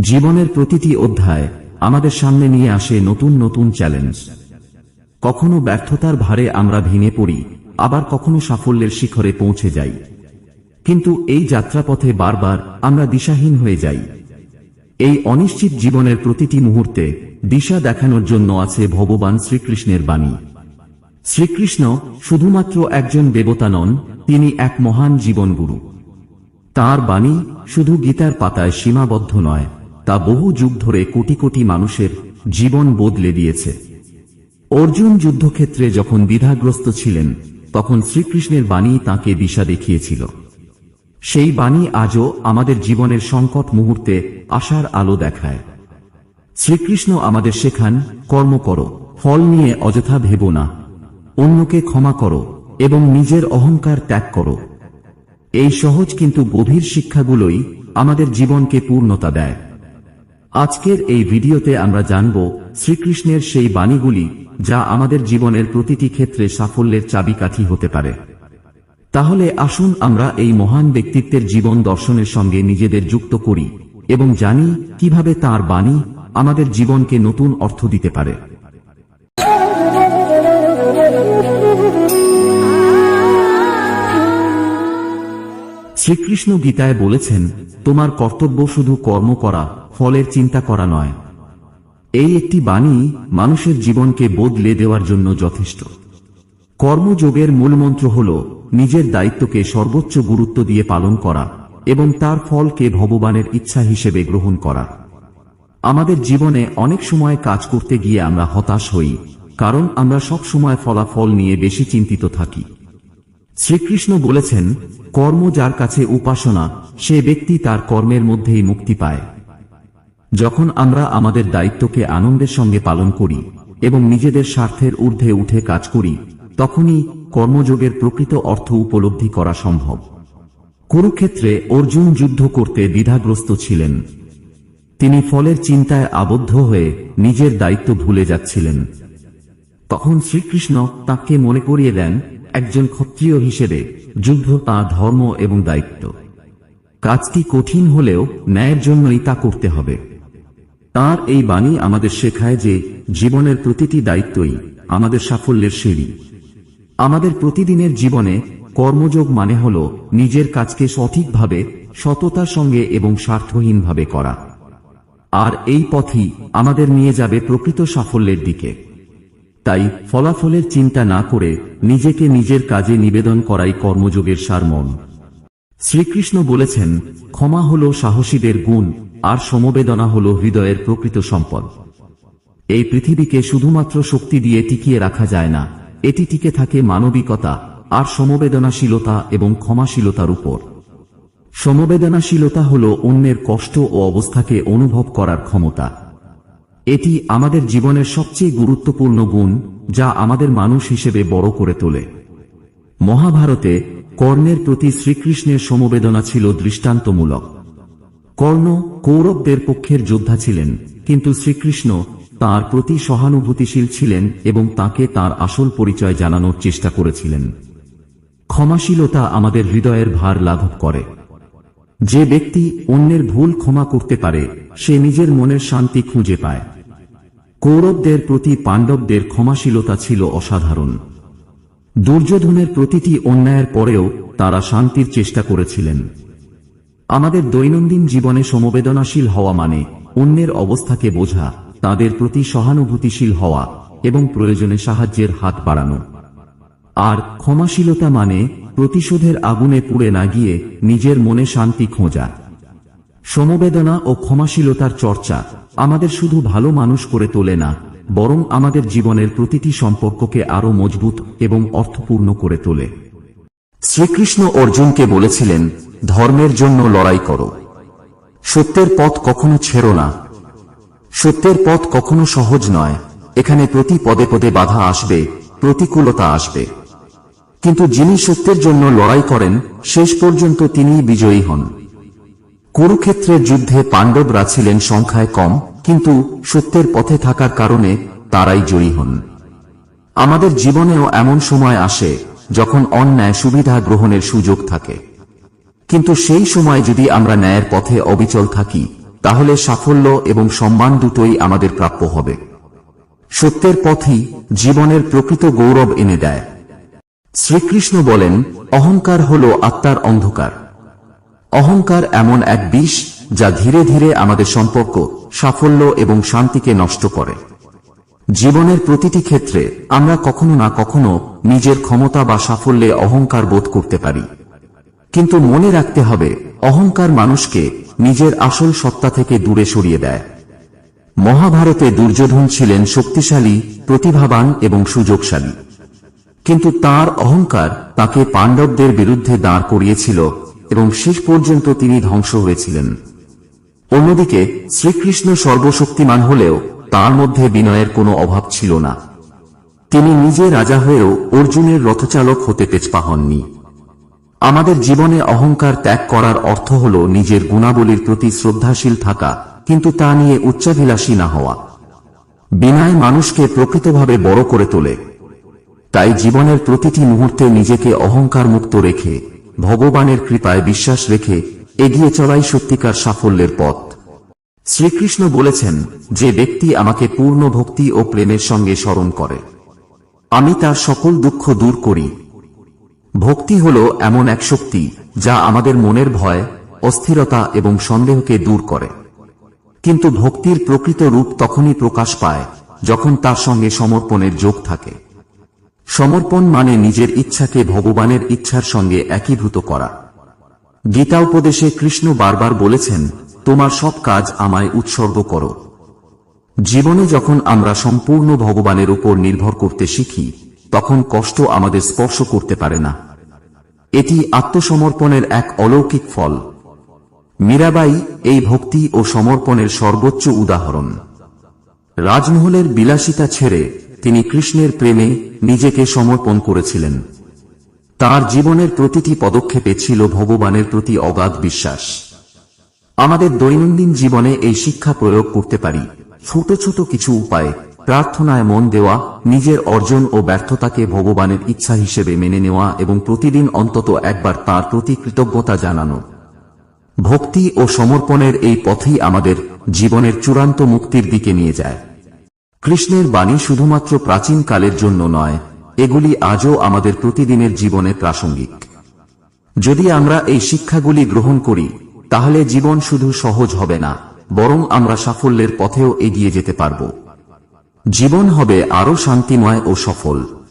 জীবনের প্রতিটি অধ্যায় আমাদের সামনে নিয়ে আসে নতুন নতুন চ্যালেঞ্জ। কখনো ব্যর্থতার ভারে আমরা ভেঙে পড়ি, আবার কখনো সাফল্যের শিখরে পৌঁছে যাই। কিন্তু এই যাত্রাপথে বারবার আমরা দিশাহীন হয়ে যাই। এই অনিশ্চিত জীবনের প্রতিটি মুহূর্তে দিশা দেখানোর জন্য আছে ভগবান শ্রীকৃষ্ণের বাণী। শ্রীকৃষ্ণ শুধুমাত্র একজন দেবতা নন, তিনি এক মহান জীবনগুরু। তার বাণী শুধু গীতার পাতায় সীমাবদ্ধ নয় তা বহু যুগ ধরে কোটি কোটি মানুষের জীবন বদলে দিয়েছে। অর্জুন যুদ্ধক্ষেত্রে যখন দ্বিধাগ্রস্ত ছিলেন, তখন শ্রীকৃষ্ণের বাণী তাকে দিশা দেখিয়েছিল। সেই বাণী আজও আমাদের জীবনের সংকট মুহূর্তে আশার আলো দেখায়। শ্রীকৃষ্ণ আমাদের শেখান, কর্ম করো, ফল নিয়ে অযথা ভেবো না, অন্যকে ক্ষমা করো এবং নিজের অহংকার ত্যাগ করো। এই সহজ কিন্তু গভীর শিক্ষাগুলোই আমাদের জীবনকে পূর্ণতা দেয়। আজকের এই ভিডিওতে আমরা জানব শ্রীকৃষ্ণের সেই বাণীগুলি যা আমাদের জীবনের প্রতিটি ক্ষেত্রে সাফল্যের চাবিকাঠি হতে পারে। তাহলে আসুন আমরা এই মহান ব্যক্তিত্বের জীবন দর্শনের সঙ্গে নিজেদের যুক্ত করি এবং জানি কীভাবে তার বাণী আমাদের জীবনকে নতুন অর্থ দিতে পারে। শ্রীকৃষ্ণ গীতায় বলেছেন, তোমার কর্তব্য শুধু কর্ম করা ফলের চিন্তা করা নয়। এই একটি বাণী মানুষের জীবনকে বদলে দেওয়ার জন্য যথেষ্ট। কর্মযোগের মূলমন্ত্র হল নিজের দায়িত্বকে সর্বোচ্চ গুরুত্ব দিয়ে পালন করা এবং তার ফলকে ভগবানের ইচ্ছা হিসেবে গ্রহণ করা। আমাদের জীবনে অনেক সময় কাজ করতে গিয়ে আমরা হতাশ হই, কারণ আমরা সব সময় ফলাফল নিয়ে বেশি চিন্তিত থাকি। শ্রীকৃষ্ণ বলেছেন, কর্ম যার কাছে উপাসনা, সে ব্যক্তি তার কর্মের মধ্যেই মুক্তি পায়। যখন আমরা আমাদের দায়িত্বকে আনন্দের সঙ্গে পালন করি এবং নিজেদের স্বার্থের ঊর্ধ্বে উঠে কাজ করি, তখনই কর্মযোগের প্রকৃত অর্থ উপলব্ধি করা সম্ভব। কুরুক্ষেত্রে অর্জুন যুদ্ধ করতে দ্বিধাগ্রস্ত ছিলেন। তিনি ফলের চিন্তায় আবদ্ধ হয়ে নিজের দায়িত্ব ভুলে যাচ্ছিলেন। তখন শ্রীকৃষ্ণ তাকে মনে করিয়ে দেন একজন ক্ষত্রিয় হিসেবে যুদ্ধ তাঁর ধর্ম এবং দায়িত্ব। কাজটি কঠিন হলেও ন্যায়ের জন্যই তা করতে হবে। তার এই বাণী আমাদের শেখায় যে জীবনের প্রতিটি দায়িত্বই আমাদের সাফল্যের সিঁড়ি। আমাদের প্রতিদিনের জীবনে কর্মযোগ মানে হল নিজের কাজকে সঠিকভাবে, সততার সঙ্গে এবং স্বার্থহীনভাবে করা। আর এই পথই আমাদের নিয়ে যাবে প্রকৃত সাফল্যের দিকে। তাই ফলাফলের চিন্তা না করে নিজেকে নিজের কাজে নিবেদন করাই কর্মযোগের সারমন শ্রীকৃষ্ণ বলেছেন, ক্ষমা হল সাহসীদের গুণ আর সমবেদনা হল হৃদয়ের প্রকৃত সম্পদ। এই পৃথিবীকে শুধুমাত্র শক্তি দিয়ে টিকিয়ে রাখা যায় না, এটি টিকে থাকে মানবিকতা আর সমবেদনাশীলতা এবং ক্ষমাশীলতার উপর। সমবেদনাশীলতা হল অন্যের কষ্ট ও অবস্থাকে অনুভব করার ক্ষমতা। এটি আমাদের জীবনের সবচেয়ে গুরুত্বপূর্ণ গুণ, যা আমাদের মানুষ হিসেবে বড় করে তোলে। মহাভারতে কর্ণের প্রতি শ্রীকৃষ্ণের সমবেদনা ছিল দৃষ্টান্তমূলক। কর্ণ কৌরবদের পক্ষের যোদ্ধা ছিলেন, কিন্তু শ্রীকৃষ্ণ তার প্রতি সহানুভূতিশীল ছিলেন এবং তাকে তার আসল পরিচয় জানানোর চেষ্টা করেছিলেন। ক্ষমাশীলতা আমাদের হৃদয়ের ভার লাঘব করে। যে ব্যক্তি অন্যের ভুল ক্ষমা করতে পারে, সে নিজের মনের শান্তি খুঁজে পায়। কৌরবদের প্রতি পাণ্ডবদের ক্ষমাশীলতা ছিল অসাধারণ। দুর্যোধনের প্রতিটি অন্যায়ের পরেও তারা শান্তির চেষ্টা করেছিলেন। আমাদের দৈনন্দিন জীবনে সমবেদনাশীল হওয়া মানে অন্যের অবস্থাকে বোঝা, তাদের প্রতি সহানুভূতিশীল হওয়া এবং প্রয়োজনে সাহায্যের হাত বাড়ানো। আর ক্ষমাশীলতা মানে প্রতিশোধের আগুনে পুড়ে না গিয়ে নিজের মনে শান্তি খোঁজা। সমবেদনা ও ক্ষমাশীলতার চর্চা আমাদের শুধু ভালো মানুষ করে তোলে না, বরং আমাদের জীবনের প্রতিটি সম্পর্ককে আরও মজবুত এবং অর্থপূর্ণ করে তোলে। শ্রীকৃষ্ণ অর্জুনকে বলেছিলেন ধর্মের জন্য লড়াই করো। সত্যের পথ কখনো ছেড়ো না। সত্যের পথ কখনো সহজ নয়। এখানে প্রতি পদে পদে বাধা আসবে, প্রতিকূলতা আসবে। কিন্তু যিনি সত্যের জন্য লড়াই করেন, শেষ পর্যন্ত তিনিই বিজয়ী হন। কুরুক্ষেত্রের যুদ্ধে পাণ্ডবরা ছিলেন সংখ্যায় কম, কিন্তু সত্যের পথে থাকার কারণে তারাই জয়ী হন। আমাদের জীবনেও এমন সময় আসে, যখন অন্যায় সুবিধা গ্রহণের সুযোগ থাকে। কিন্তু সেই সময় যদি আমরা ন্যায়ের পথে অবিচল থাকি, তাহলে সাফল্য এবং সম্মান দুটোই আমাদের প্রাপ্য হবে। সত্যের পথই জীবনের প্রকৃত গৌরব এনে দেয়। শ্রীকৃষ্ণ বলেন, অহংকার হল আত্মার অন্ধকার। অহংকার এমন এক বিষ যা ধীরে ধীরে আমাদের সম্পর্ক, সাফল্য এবং শান্তিকে নষ্ট করে। জীবনের প্রতিটি ক্ষেত্রে আমরা কখনো না কখনো নিজের ক্ষমতা বা সাফল্যে অহংকার বোধ করতে পারি। কিন্তু মনে রাখতে হবে, অহংকার মানুষকে নিজের আসল সত্তা থেকে দূরে সরিয়ে দেয়। মহাভারতে দুর্যোধন ছিলেন শক্তিশালী, প্রতিভাবান এবং সুযোগশালী। কিন্তু তার অহংকার তাকে পাণ্ডবদের বিরুদ্ধে দাঁড় করিয়েছিল এবং শেষ পর্যন্ত তিনি ধ্বংস হয়েছিলেন। অন্যদিকে, শ্রীকৃষ্ণ সর্বশক্তিমান হলেও তার মধ্যে বিনয়ের কোনো অভাব ছিল না। তিনি নিজে রাজা হয়েও অর্জুনের রথচালক হতে তেজপা হননি আমাদের জীবনে অহংকার ত্যাগ করার অর্থ হল নিজের গুণাবলীর প্রতি শ্রদ্ধাশীল থাকা, কিন্তু তা নিয়ে উচ্চাভিলাষী না হওয়া। বিনায় মানুষকে প্রকৃতভাবে বড় করে তোলে। তাই জীবনের প্রতিটি মুহূর্তে নিজেকে অহংকার মুক্ত রেখে, ভগবানের কৃপায় বিশ্বাস রেখে এগিয়ে চলাই সত্যিকার সাফল্যের পথ। শ্রীকৃষ্ণ বলেছেন যে ব্যক্তি আমাকে পূর্ণ ভক্তি ও প্রেমের সঙ্গে স্মরণ করে। আমি তার সকল দুঃখ দূর করি। ভক্তি হল এমন এক শক্তি যা আমাদের মনের ভয়, অস্থিরতা এবং সন্দেহকে দূর করে। কিন্তু ভক্তির প্রকৃত রূপ তখনই প্রকাশ পায় যখন তার সঙ্গে সমর্পণের যোগ থাকে। সমর্পণ মানে নিজের ইচ্ছাকে ভগবানের ইচ্ছার সঙ্গে একীভূত করা। গীতা উপদেশে কৃষ্ণ বারবার বলেছেন, তোমার সব কাজ আমায় উৎসর্গ করো। জীবনে যখন আমরা সম্পূর্ণ ভগবানের উপর নির্ভর করতে শিখি তখন কষ্ট আমাদের স্পর্শ করতে পারে না। এটি আত্মসমর্পণের এক অলৌকিক ফল। মীরাবাই এই ভক্তি ও সমর্পণের সর্বোচ্চ উদাহরণ। রাজমহলের বিলাসিতা ছেড়ে তিনি কৃষ্ণের প্রেমে নিজেকে সমর্পণ করেছিলেন। তার জীবনের প্রতিটি পদক্ষেপে ছিল ভগবানের প্রতি অগাধ বিশ্বাস। আমাদের দৈনন্দিন জীবনে এই শিক্ষা প্রয়োগ করতে পারি। ছোট ছোট কিছু উপায় প্রার্থনায় মন দেওয়া, নিজের অর্জন ও ব্যর্থতাকে ভগবানের ইচ্ছা হিসেবে মেনে নেওয়া এবং প্রতিদিন অন্তত একবার তার প্রতি কৃতজ্ঞতা জানানো। ভক্তি ও সমর্পণের এই পথেই আমাদের জীবনের চূড়ান্ত মুক্তির দিকে নিয়ে যায়। কৃষ্ণের বাণী শুধুমাত্র প্রাচীন কালের জন্য নয়, এগুলি আজও আমাদের প্রতিদিনের জীবনে প্রাসঙ্গিক। যদি আমরা এই শিক্ষাগুলি গ্রহণ করি, তাহলে জীবন শুধু সহজ হবে না, বরং আমরা সাফল্যের পথেও এগিয়ে যেতে পারব। জীবন হবে আরও শান্তিময় ও সফল।